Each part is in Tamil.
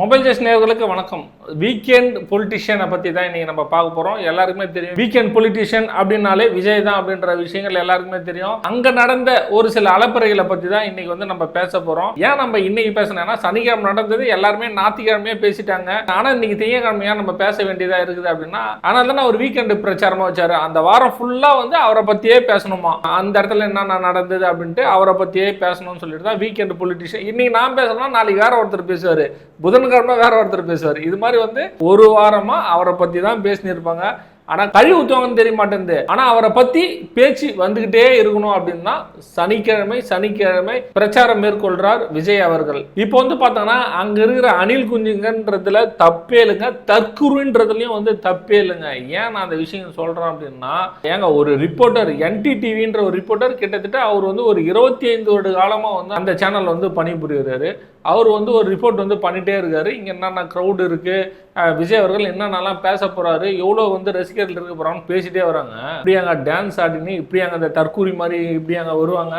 மொபைல் ஜெஸ் நேர்களுக்கு வணக்கம். வீக்கெண்ட் பொலிட்டிஷியனை பற்றி தான் இன்றைக்கி நம்ம பார்க்க போகிறோம் எல்லாருக்குமே தெரியும். வீக்கெண்ட் பொலிட்டிஷியன் அப்படின்னாலே விஜய் தான் அப்படின்ற விஷயங்கள் எல்லாருக்குமே தெரியும். அங்கே நடந்த ஒரு சில அலப்பறைகளை பற்றி தான் இன்றைக்கி வந்து நம்ம பேச போகிறோம் ஏன் நம்ம இன்னைக்கு பேசணும்னா சனிக்கிழமை நடந்தது எல்லாருமே ஞாத்திக்கிழமையே பேசிட்டாங்க. ஆனால் இன்னைக்கு திங்கக்கிழமையாக நம்ம பேச வேண்டியதாக இருக்குது அப்படின்னா ஆனால் தானே ஒரு வீக்கெண்டு பிரச்சாரமாக வச்சாரு. அந்த வாரம் ஃபுல்லாக வந்து அவரை பற்றியே பேசணுமா? அந்த இடத்துல என்னென்ன நடந்தது அப்படின்ட்டு அவரை பற்றியே பேசணும்னு சொல்லிட்டு தான் வீக்கெண்டு பொலிட்டிஷியன் இன்னைக்கு நான் பேசணும்னா நாளைக்கு வேற ஒருத்தர் பேசுவார். புதன் புதன்கிழமை வேற ஒருத்தர் பேசுவார். இது மாதிரி வந்து ஒரு வாரமா அவரை பத்தி தான் பேசினிருப்பாங்க ஆனா கழி ஊத்துவாங்கன்னு தெரிய மாட்டேங்குது. ஆனா அவரை பத்தி பேச்சு வந்துகிட்டே இருக்கணும் அப்படின்னா சனிக்கிழமை சனிக்கிழமை பிரச்சாரம் மேற்கொள்றார் விஜய் அவர்கள். இப்போ வந்து பார்த்தோம்னா அங்க இருக்கிற அணில் குஞ்சுங்கன்றதுல தப்பே இல்லைங்க. தற்குருன்றதுலயும் வந்து தப்பே இல்லைங்க. ஏன் நான் அந்த விஷயம் சொல்றேன் அப்படின்னா ஏங்க ஒரு ரிப்போர்ட்டர் என்டிடிவின்ற ஒரு ரிப்போர்ட்டர் கிட்டத்தட்ட அவர் வந்து ஒரு இருபத்தி ஐந்து வருட காலமா வந்து அந்த சேனல் வந்து பணிபுரிகிறாரு அவர் வந்து ஒரு ரிப்போர்ட் வந்து பண்ணிகிட்டே இருக்கார். இங்கே என்னென்ன க்ரௌடு இருக்குது விஜய் அவர்கள் என்னென்னலாம் பேச போகிறாரு எவ்வளோ வந்து ரசிகர்கள் இருக்க போகிறான்னு பேசிட்டே வராங்க. இப்படி அங்கே டான்ஸ் ஆடினு இப்படி அங்கே அந்த தற்கூரி மாதிரி இப்படி அங்கே வருவாங்க.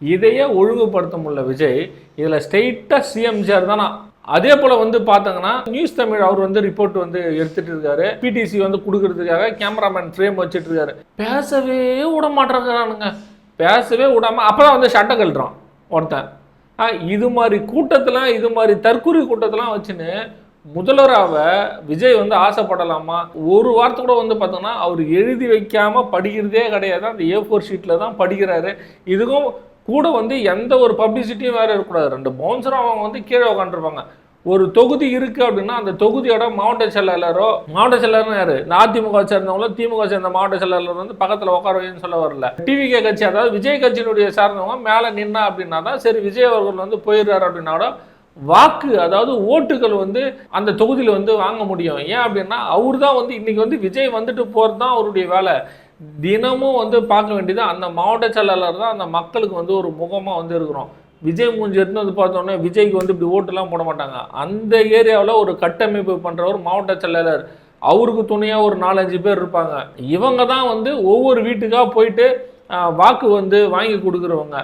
இதையே ஒழுங்குபடுத்த முடியல விஜய். இதில் ஸ்ட்ரெயிட்டாக சிஎம்ஜிஆர் தானா? அதே போல் வந்து பார்த்தாங்கன்னா நியூஸ் தமிழ் அவர் வந்து ரிப்போர்ட் வந்து எடுத்துகிட்டு இருக்காரு. பிடிசி வந்து கொடுக்கறதுக்காக கேமராமேன் ஃப்ரேம் வச்சுட்டு இருக்காரு. பேசவே விட மாட்டேங்கிறானுங்க. பேசவே விடாமல் அப்பதான் வந்து சட்டை கழட்டுறான் ஒருத்தன். இது மாதிரி கூட்டத்தில் இது மாதிரி தற்கொலை கூட்டத்தெல்லாம் வச்சுன்னு முதல்வராக விஜய் வந்து ஆசைப்படலாமா? ஒரு வார்த்தை கூட வந்து பார்த்தோன்னா அவர் எழுதி வைக்காமல் படிக்கிறதே கிடையாது. அந்த ஏ ஃபோர் ஷீட்டில் தான் படிக்கிறாரு. இதுக்கும் கூட வந்து எந்த ஒரு பப்ளிசிட்டியும் வேறு இருக்கக்கூடாது. ரெண்டு பவுன்சரும் அவங்க வந்து கீழே உட்காந்துருப்பாங்க ஒரு தொகுதி இருக்குது அப்படின்னா அந்த தொகுதியோட மாவட்ட செயலாளரோ மாவட்ட செயலாளர் யாரு? அதிமுக சேர்ந்தவங்களோ திமுக சேர்ந்த மாவட்ட செயலாளர் வந்து பக்கத்தில் உட்கார வைன்னு சொல்ல வரல. டிவிகே கட்சி அதாவது விஜய் கட்சியினுடைய சார்ந்தவங்க மேலே நின்னா அப்படின்னா தான் சரி விஜய் அவர்கள் வந்து போயிடுறாரு அப்படின்னா கூட வாக்கு அதாவது ஓட்டுகள் வந்து அந்த தொகுதியில் வந்து வாங்க முடியும். ஏன் அப்படின்னா அவர் தான் வந்து இன்றைக்கி வந்து விஜய் வந்துட்டு போகிறது தான் அவருடைய வேலை. தினமும் வந்து பார்க்க வேண்டியது அந்த மாவட்ட செயலாளர் தான் அந்த மக்களுக்கு வந்து ஒரு முகமாக வந்து இருக்கிறோம். விஜய் மூஞ்சி எடுத்து வந்து பார்த்தோன்னே விஜய்க்கு வந்து இப்படி ஓட்டுலாம் போட மாட்டாங்க. அந்த ஏரியாவில் ஒரு கட்டமைப்பு பண்ணுறவர் மாவட்ட செயலாளர். அவருக்கு துணையாக ஒரு நாலஞ்சு பேர் இருப்பாங்க. இவங்க தான் வந்து ஒவ்வொரு வீட்டுக்காக போயிட்டு வாக்கு வந்து வாங்கி கொடுக்குறவங்க.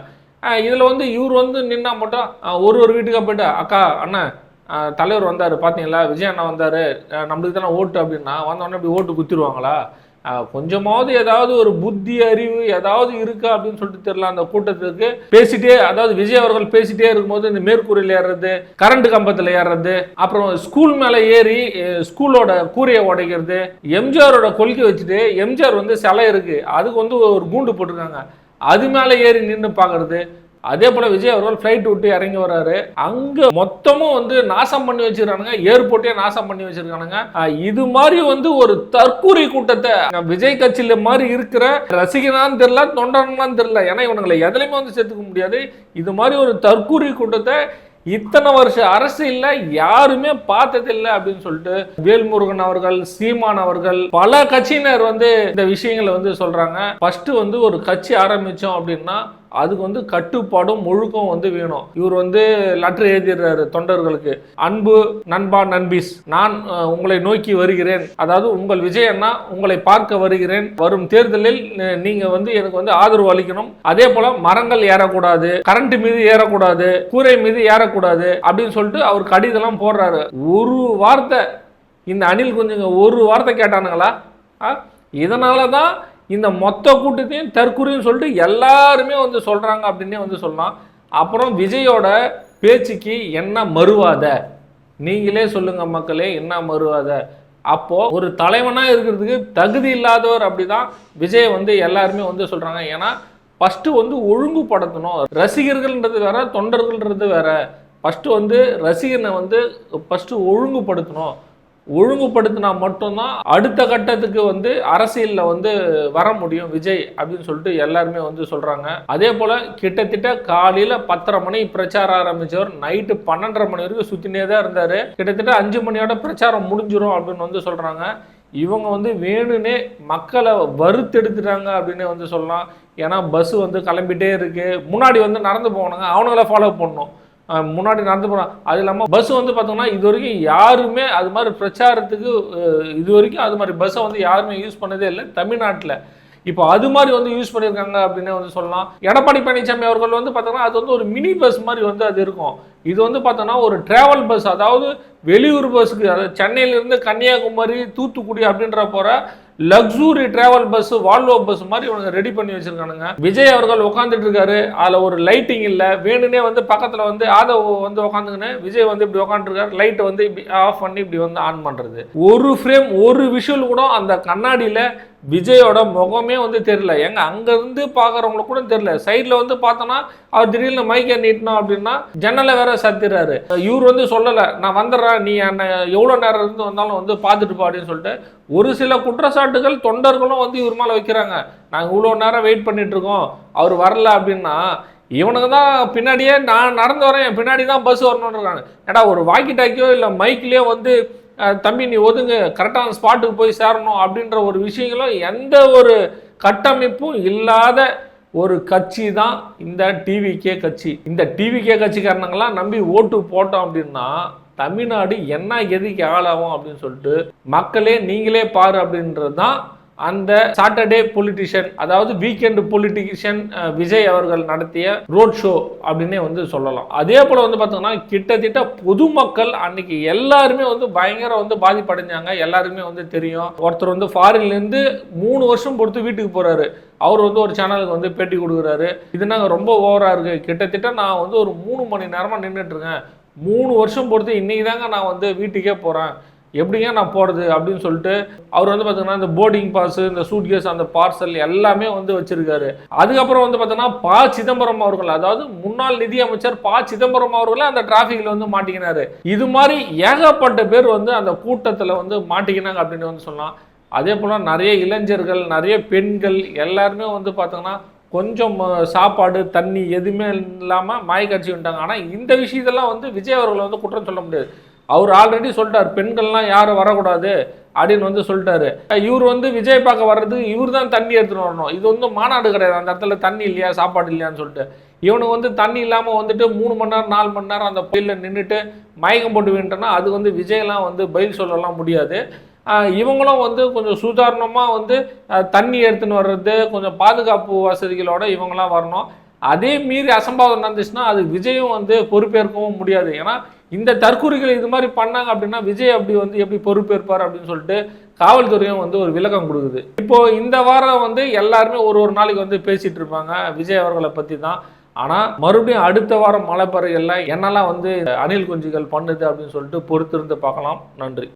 இதில் வந்து இவர் வந்து நின்னா மட்டும் ஒரு ஒரு வீட்டுக்காக போயிட்டு அக்கா அண்ணா தலைவர் வந்தார் பார்த்தீங்களா விஜய் அண்ணா வந்தார். நம்மளுக்கு தானே ஓட்டு அப்படின்னா வந்தோடனே இப்படி ஓட்டு குத்திடுவாங்களா? கொஞ்சமாவது ஏதாவது ஒரு புத்தி அறிவு ஏதாவது இருக்கா அப்படின்னு சொல்லிட்டு தெரியல. அந்த கூட்டத்துக்கு பேசிட்டே அதாவது விஜய் அவர்கள் பேசிட்டே இருக்கும்போது இந்த மேற்கூரையில் ஏறுறது கரண்ட் கம்பத்தில் ஏறுறது அப்புறம் ஸ்கூல் மேலே ஏறி ஸ்கூலோட கூரையை உடைக்கிறது எம்ஜிஆரோட கொள்கை வச்சுட்டு எம்ஜிஆர் வந்து சிலை இருக்கு. அதுக்கு வந்து ஒரு கூண்டு போட்டிருக்காங்க. அது மேலே ஏறி நின்று பார்க்கறது அதே போல விஜய் அவர்கள் ஃப்ளைட் விட்டு இறங்கி வர்றாரு அங்க மொத்தமும் வந்து நாசம் பண்ணி வச்சிருக்கானுங்க. ஏர்போர்ட்டே நாசம் பண்ணி வச்சிருக்கானுங்க. இது மாதிரி வந்து ஒரு தற்கூரி கூட்டத்தை விஜய் கட்சியில மாதிரி இருக்கிற ரசிகனான்னு தெரியல தொண்டனான்னு தெரியல. ஏன்னா இவனுங்களை எதுலையுமே வந்து சேர்த்துக்க முடியாது. இது மாதிரி ஒரு தற்கூரி கூட்டத்தை இத்தனை வருஷ இல்லை யாருமே பார்த்ததில்லை அப்படின்னு சொல்லிட்டு வேல்முருகன் அவர்கள் சீமான் அவர்கள் பல கட்சியினர் வந்து இந்த விஷயங்களை வந்து சொல்றாங்க. ஃபர்ஸ்ட் வந்து ஒரு கட்சி ஆரம்பிச்சோம் அப்படின்னா அதுக்கு வந்து கட்டுப்பாடும் முழுக்கம் வந்து வேணும். இவர் வந்து லெட்டர் எழுதிடுறாரு தொண்டர்களுக்கு. அன்பு நண்பா நண்பீஸ் நான் உங்களை நோக்கி வருகிறேன். அதாவது உங்கள் விஜயன்னா உங்களை பார்க்க வருகிறேன். வரும் தேர்தலில் நீங்க வந்து எனக்கு வந்து ஆதரவு அளிக்கணும். அதே போல மரங்கள் ஏறக்கூடாது கரண்ட் மீது ஏறக்கூடாது கூரை மீது ஏறக்கூடாது அப்படின்னு சொல்லிட்டு அவர் கடிதம்லாம் போடுறாரு. ஒரு வார்த்தை. இந்த அணில் கொஞ்சம் ஒரு வார்த்தை கேட்டானுங்களா? ஆ? இதனால தான் இந்த மொத்த கூட்டத்தையும் தற்கொலைன்னு சொல்லிட்டு எல்லாருமே வந்து சொல்கிறாங்க அப்படின்னே வந்து சொல்லலாம். அப்புறம் விஜயோட பேச்சுக்கு என்ன மறுவாத? நீங்களே சொல்லுங்க மக்களே என்ன மறுவாத? அப்போது ஒரு தலைவனாக இருக்கிறதுக்கு தகுதி இல்லாதவர் அப்படிதான் விஜய் வந்து எல்லாருமே வந்து சொல்கிறாங்க ஏன்னா ஃபஸ்ட்டு வந்து ஒழுங்குபடுத்தணும். ரசிகர்கள்ன்றது வேற தொண்டர்கள்ன்றது வேற. ஃபஸ்ட்டு வந்து ரசிகனை வந்து ஃபஸ்ட்டு ஒழுங்குபடுத்தணும். ஒழுங்குபடுத்தினா மட்டும்தான் அடுத்த கட்டத்துக்கு வந்து அரசியலில் வந்து வர முடியும் விஜய் அப்படின்னு சொல்லிட்டு எல்லாருமே வந்து சொல்கிறாங்க அதே போல் கிட்டத்தட்ட காலையில் பத்தரை மணி பிரச்சாரம் ஆரம்பித்தவர் நைட்டு பன்னெண்டரை மணி வரைக்கும் சுற்றினே தான் இருந்தார். கிட்டத்தட்ட அஞ்சு மணியோட பிரச்சாரம் முடிஞ்சிடும் அப்படின்னு வந்து சொல்கிறாங்க இவங்க வந்து வேணும்னே மக்களை வறுத்தெடுத்துட்டாங்க அப்படின்னு வந்து சொல்லலாம். ஏன்னா பஸ் வந்து கிளம்பிட்டே இருக்குது முன்னாடி வந்து நடந்து போனாங்க. அவனுங்கள ஃபாலோ பண்ணணும். முன்னாடி நடந்து போகிறான் அது இல்லாமல் பஸ் வந்து பார்த்தோம்னா இது வரைக்கும் யாருமே அது மாதிரி பிரச்சாரத்துக்கு இது வரைக்கும் அது மாதிரி பஸ்ஸை வந்து யாருமே யூஸ் பண்ணதே இல்லை தமிழ்நாட்டில். இப்போ அது மாதிரி வந்து யூஸ் பண்ணியிருக்காங்க அப்படின்னு வந்து சொல்லலாம். எடப்பாடி பழனிசாமி அவர்கள் வந்து பார்த்தோன்னா அது வந்து ஒரு மினி பஸ் மாதிரி வந்து அது இருக்கும். இது வந்து பார்த்தோன்னா ஒரு டிராவல் பஸ் அதாவது வெளியூர் பஸ்ஸுக்கு அதாவது சென்னையிலேருந்து கன்னியாகுமரி தூத்துக்குடி அப்படின்ற போகிற luxury travel bus Volvo bus மாதிரி இவனுங்க ரெடி பண்ணி வச்சிருக்கானுங்க. விஜய் அவர்கள் உட்காந்துட்டு இருக்காரு. அதில் ஒரு லைட்டிங் இல்லை. வேணுனே வந்து பக்கத்தில் வந்து ஆதவ் வந்து உட்காந்துக்கின்னு விஜய் வந்து இப்படி உட்காந்துருக்காரு லைட்டை வந்து இப்படி ஆஃப் பண்ணி இப்படி வந்து ஆன் பண்ணுறது ஒரு ஃப்ரேம் ஒரு விஷுவல் கூட அந்த கண்ணாடியில் விஜயோட முகமே வந்து தெரியல. எங்க அங்கேருந்து பார்க்குறவங்களுக்கு கூட தெரியல. சைடில் வந்து பார்த்தோன்னா அவர் திடீர்னு மைக்கை நீட்டினோம் அப்படின்னா ஜன்னலை வேற சத்துறாரு. இவர் வந்து சொல்லலை நான் வந்துடுறேன். நீ என்னை எவ்வளோ நேரம் இருந்து வந்தாலும் வந்து பார்த்துட்டு போ அப்படின்னு சொல்லிட்டு ஒரு சில குற்றச்சாட்டுகள் தொண்டர்களும் வந்து இவர் மேலே வைக்கிறாங்க. நாங்கள் இவ்வளோ நேரம் வெயிட் பண்ணிட்டு இருக்கோம். அவர் வரல அப்படின்னா இவனுக்கு தான் பின்னாடியே நான் நடந்து வரேன். என் பின்னாடி தான் பஸ் வரணுன்றாங்க ஏடா ஒரு வாக்கி டாக்கியோ இல்லை மைக்லேயோ வந்து தம்பி நீ ஒதுங்க. கரெக்டான ஸ்பாட்டுக்கு போய் சேரணும் அப்படின்ற ஒரு விஷயங்களும் எந்த ஒரு கட்டமைப்பும் இல்லாத ஒரு கட்சி தான் இந்த டிவிகே கட்சி. இந்த டிவிகே கட்சிக்காரனங்களாம் நம்பி ஓட்டு போட்டோம் அப்படின்னா தமிழ்நாடு என்ன எதுக்கு ஆளாகும் அப்படின்னு சொல்லிட்டு மக்களே நீங்களே பாரு அப்படின்றது தான் அந்த சாட்டர்டே பொலிட்டிஷியன் அதாவது வீக்கெண்டு பொலிட்டிஷியன் விஜய் அவர்கள் நடத்திய ரோட் ஷோ அப்படின்னே வந்து சொல்லலாம். அதே போல் வந்து பார்த்தோம்னா கிட்டத்தட்ட பொதுமக்கள் அன்னைக்கு எல்லாருமே வந்து பயங்கர வந்து பாதிப்படைஞ்சாங்க. எல்லாருமே வந்து தெரியும். ஒருத்தர் வந்து ஃபாரின்லேருந்து மூணு வருஷம் பொறுத்து வீட்டுக்கு போகிறாரு அவர் வந்து ஒரு சேனலுக்கு வந்து பேட்டி கொடுக்குறாரு. இது நாங்கள் ரொம்ப ஓவராக இருக்குது கிட்டத்தட்ட நான் வந்து ஒரு மூணு மணி நேரமாக நின்றுட்டுருக்கேன் மூணு வருஷம் பொறுத்து இன்னைக்கு தாங்க நான் வந்து வீட்டுக்கே போகிறேன் எப்படிங்க நான் போகிறது அப்படின்னு சொல்லிட்டு அவர் வந்து பார்த்தீங்கன்னா இந்த போர்டிங் பாஸ் இந்த சூட்கேஸ் அந்த பார்சல் எல்லாமே வந்து வச்சிருக்காரு. அதுக்கப்புறம் வந்து பார்த்தோன்னா ப சிதம்பரம் அவர்கள் அதாவது முன்னாள் நிதி அமைச்சர் ப சிதம்பரம் அவர்களே அந்த டிராஃபிக்கில் வந்து மாட்டிக்கினாரு. இது மாதிரி ஏகப்பட்ட பேர் வந்து அந்த கூட்டத்தில் வந்து மாட்டிக்கினாங்க அப்படின்னு வந்து சொல்லலாம். அதே போல் நிறைய இளைஞர்கள் நிறைய பெண்கள் எல்லாருமே வந்து பார்த்தோங்கன்னா கொஞ்சம் சாப்பாடு தண்ணி எதுவுமே இல்லாமல் மாயக்காட்சி வந்துட்டாங்க. ஆனால் இந்த விஷயத்தெல்லாம் வந்து விஜய் அவர்களை வந்து குற்றம் சொல்ல முடியாது. அவர் ஆல்ரெடி சொல்லிட்டார் பெண்கள்லாம் யாரும் வரக்கூடாது அப்படின்னு வந்து சொல்லிட்டாரு. இவர் வந்து விஜய் பார்க்க வர்றதுக்கு இவர் தான் தண்ணி எடுத்துன்னு வரணும். இது வந்து மாநாடு கிடையாது அந்த இடத்துல தண்ணி இல்லையா சாப்பாடு இல்லையான்னு சொல்லிட்டு. இவனுக்கு வந்து தண்ணி இல்லாமல் வந்துட்டு மூணு மணி நேரம் நாலு மணி நேரம் அந்த பயிலில் நின்றுட்டு மயக்கம் போட்டு வின்ட்டோன்னா அது வந்து விஜய்லாம் வந்து பயில் சொல்லலாம் முடியாது. இவங்களும் வந்து கொஞ்சம் சுதாரணமாக வந்து தண்ணி எடுத்துன்னு வர்றது கொஞ்சம் பாதுகாப்பு வசதிகளோடு இவங்களாம் வரணும். அதே மீறி அசம்பாவிதம் நடந்துச்சுன்னா அது விஜயும் வந்து பொறுப்பேற்கவும் முடியாது. ஏன்னா இந்த தற்கொலைகள் இது மாதிரி பண்ணாங்க அப்படின்னா விஜய் அப்படி வந்து எப்படி பொறுப்பேற்பார் அப்படின்னு சொல்லிட்டு காவல்துறையும் வந்து ஒரு விளக்கம் கொடுக்குது. இப்போ இந்த வாரம் வந்து எல்லாருமே ஒரு ஒரு நாளைக்கு வந்து பேசிட்டு இருப்பாங்க விஜய் அவர்களை பற்றி தான். ஆனால் மறுபடியும் அடுத்த வாரம் மழை பறவைகள்லாம் என்னெல்லாம் வந்து அணில் குஞ்சுகள் பண்ணுது அப்படின்னு சொல்லிட்டு பொறுத்திருந்து பார்க்கலாம். நன்றி.